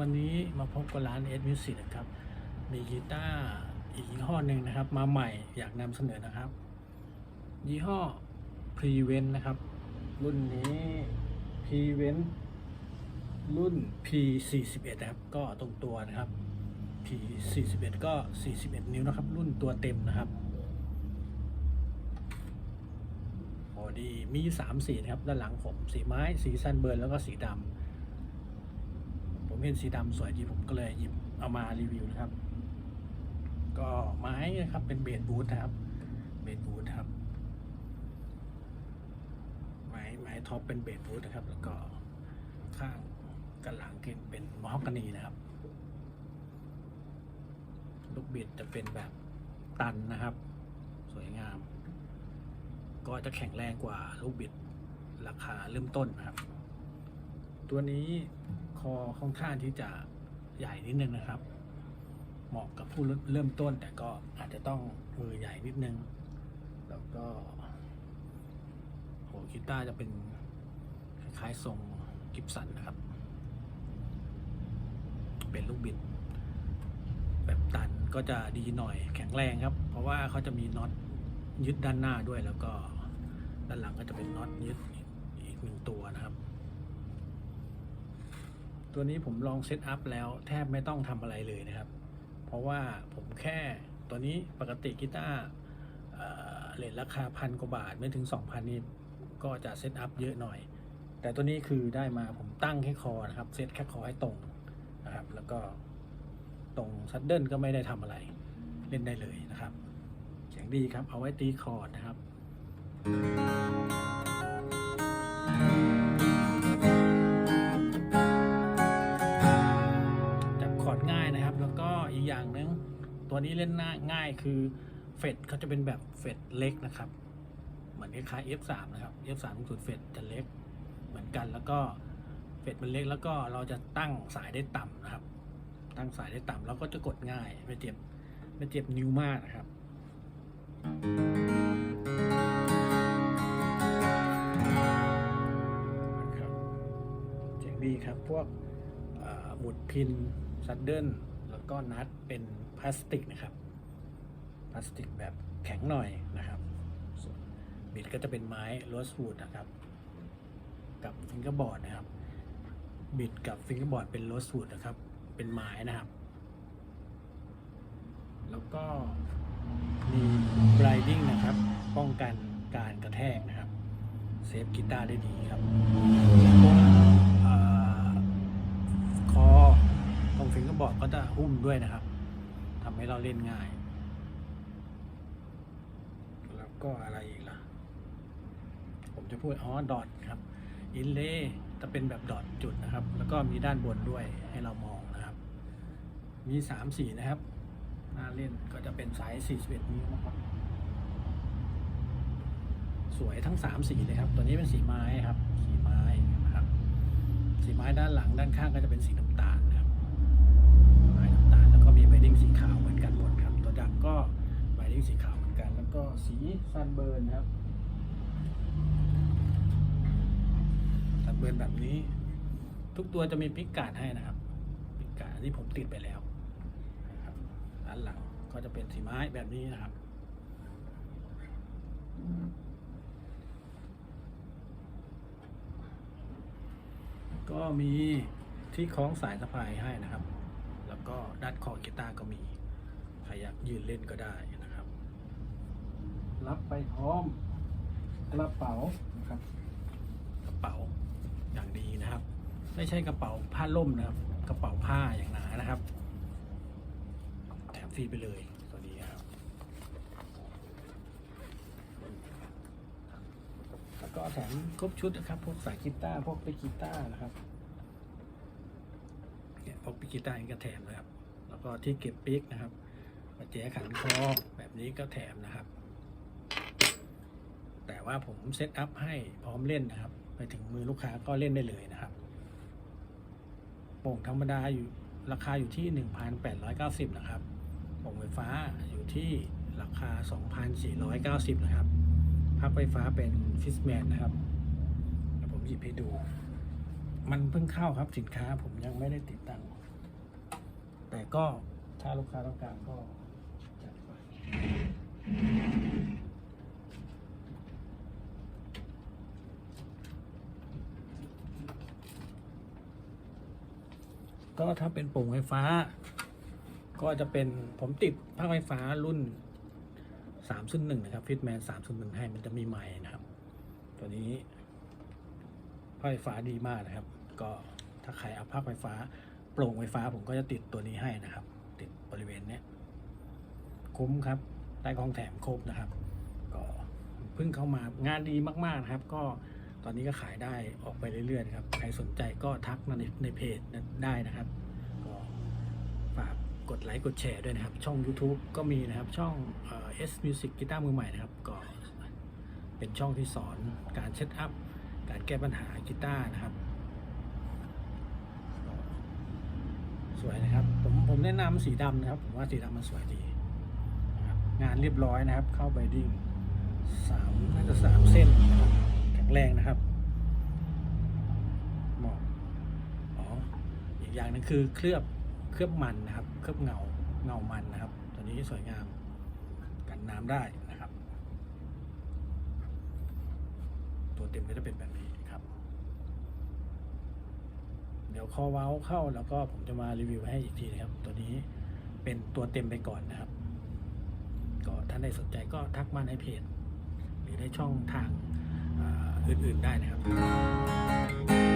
วันนี้มาพบกับร้านเอสมิวสิกนะครับ มีกีตาร์อีกยี่ห้อหนึ่งนะครับ มาใหม่อยากนำเสนอนะครับ ยี่ห้อ Prevent นะครับ รุ่นนี้ Prevent รุ่น P41 นะครับ ก็ตรงตัวนะครับ P41 ก็ 41 นิ้วนะครับ รุ่นตัวเต็มนะครับพอดีมีสามสีนะครับ ด้านหลังผม สีไม้ สีซันเบิร์น แล้วก็สีดำ เห็นสีดำสวยดีผมก็เลยหยิบเอามารีวิวนะครับ ก็ไม้นะครับเป็นเบสบูทนะครับ เบสบูทครับ ไม้ไม้ท็อปเป็นเบสบูทนะครับ แล้วก็ข้างกันหลังเก่งเป็นมอฮอกกานีนะครับ ลูกบิดจะเป็นแบบตันนะครับ สวยงาม ก็จะแข็งแรงกว่าลูกบิดราคาเริ่มต้นนะครับ ตัวนี้ คอค่อนข้างที่จะใหญ่นิดนึงนะครับ เหมาะกับผู้เริ่มต้น แต่ก็อาจจะต้องมือใหญ่นิดนึง แล้วก็โหกีตาร์จะเป็นคล้ายๆทรงกิบสันนะครับ เป็นลูกบิด แบบตันก็จะดีหน่อยแข็งแรงครับ เพราะว่าเขาจะมีน็อตยึดด้านหน้าด้วยแล้วก็ด้านหลังก็จะเป็นน็อตยึดอีกหนึ่งตัวนะครับ ตัวนี้ผมลองเซตอัพแล้วแทบไม่ต้องทำอะไรเลยนะครับ เพราะว่าผมแค่ตัวนี้ปกติกีตาร์เอ่อเลทราคาพันกว่าบาทไม่ถึง 2,000นี่ก็จะเซตอัพเยอะหน่อย แต่ตัวนี้คือได้มาผมตั้งแค่คอนะครับเซตแค่คอให้ตรงนะครับ แล้วก็ตรงซัดเดิลก็ไม่ได้ทำอะไรเล่นได้เลยนะครับเสียงดีครับเอาไว้ตีคอร์ดนะครับ ตัวนี้เล่นง่ายายคือเฟดเขาจะเป็นแบบเฟดเล็กนะครับ เหมือนคล้ายๆ F3 นะครับ F3 สุดเฟดจะเล็กเหมือนกันแล้วก็เฟดมันเล็กแล้วก็เราจะตั้งสายได้ต่ำนะครับ ตั้งสายได้ต่ำแล้วก็จะกดง่ายไม่เจ็บไม่เจ็บนิ้วมากนะครับนะครับเจ๋งดีครับพวกหมุดพินซัดเดิล ก็นัดเป็นพลาสติกนะครับ พลาสติกแบบแข็งหน่อยนะครับส่วนบิดก็จะเป็นไม้โรสวูดนะครับ กับฟิงเกอร์บอร์ดนะครับ บิดกับฟิงเกอร์บอร์ดเป็นโรสวูดนะครับ เป็นไม้นะครับ แล้วก็มีไบรดิ้งนะครับ ป้องกันการกระแทกนะครับ เซฟกีตาร์ได้ดีครับพวกเอ่อคอตรงฟิงเกอร์บอร์ดก็ จะหุ้มด้วยนะครับทำให้เราเล่นง่าย แล้วก็อะไรอีกล่ะ ผมจะพูดอ๋อดอทครับ อินเลจะเป็นแบบดอทจุดนะครับ แล้วก็มีด้านบนด้วยให้เรามองนะครับ มีสามสีนะครับหน้าเล่นก็จะเป็นไซส์41นิ้วนะครับ สวยทั้งสามสีเลยครับ ตัวนี้เป็นสีไม้ครับ สีไม้นะครับ สีไม้ด้านหลังด้านข้างก็จะเป็นสีน้ำ ซันเบิร์นครับซันเบิร์นแบบนี้ ทุกตัวจะมีปิกการ์ดให้นะครับปิกการ์ดที่ผมติดไปแล้วนะครับด้านหลังก็จะเป็นสีไม้แบบนี้นะครับก็มีที่คล้องสายสะพายให้นะครับ แล้วก็ด้านคอกีตาร์ก็มีใครอยากยืนเล่นก็ได้ รับไปพร้อมกระเป๋านะครับ กระเป๋าอย่างดีนะครับ ไม่ใช่กระเป๋าผ้าล่มนะครับ กระเป๋าผ้าอย่างหนานะครับ แถมฟรีไปเลยสวัสดีครับแล้วก็แถมครบชุดนะครับ พวกสายกีตาร์พวกไปกกีตาร์นะครับเนี่ยพวกปิกกีตาร์นี่ก็แถมนะครับ แล้วก็ที่เก็บปิกนะครับประแจขันคอแบบนี้ก็แถมนะครับ แต่ว่าผมเซตอัพให้พร้อมเล่นนะครับ ไปถึงมือลูกค้าก็เล่นได้เลยนะครับโป่งธรรมดาอยู่ราคาอยู่ที่ 1,890 นะครับโป่งไฟฟ้าอยู่ที่ราคา 2,490 นะครับพักไฟฟ้าเป็นฟิสแมนนะครับเดี๋ยวผมหยิบให้ดู มันเพิ่งเข้าครับสินค้าผมยังไม่ได้ติดตั้ง แต่ก็ถ้าลูกค้าต้องการก็จัดไป ก็ถ้าเป็นโป่งไฟฟ้า ก็จะเป็นผมติดภาคไฟฟ้ารุ่น301นะครับฟิตแมน301ให้มันจะมีไม้นะครับ ตัวนี้ภาคไฟฟ้าดีมากนะครับ ก็ถ้าใครเอาภาคไฟฟ้าโปร่งไฟฟ้าผมก็จะติดตัวนี้ให้นะครับ ติดบริเวณเนี้ยคุ้มครับได้ของแถมครบนะครับ ก็เพิ่งเข้ามางานดีมากๆนะครับ ก็ ตอนนี้ก็ขายได้ออกไปเรื่อยๆครับ ใครสนใจก็ทักมาในในเพจได้นะครับ ก็ฝากกดไลค์กดแชร์ด้วยนะครับ ช่อง YouTube ก็มีนะครับ ช่องเอ่อ S Music กีตาร์มือใหม่นะครับ ก็เป็นช่องที่สอนการเซตอัพ การแก้ปัญหากีตาร์นะครับ สวยนะครับ ผมผมแนะนำสีดำนะครับ ผมว่าสีดำมันสวยดีงานเรียบร้อยนะครับ เข้าไปดิ้งสามน่าจะสามเส้นนะครับ แข็งแรงนะครับเหมาะอ๋ออีกอย่างหนึงคือเคลือบเคลือบมันนะครับ เคลือบเงาเงามันนะครับ ตัวนี้สวยงามกันน้ำได้นะครับ ตัวเต็มก็จะเป็นแบบนี้ครับ เดี๋ยวคอเว้าเข้าแล้วก็ผมจะมารีวิวให้อีกทีนะครับ ตัวนี้เป็นตัวเต็มไปก่อนนะครับ ก็ท่านใดสนใจก็ทักมาในเพจ หรือในช่องทางอ่า อื่นๆได้นะครับ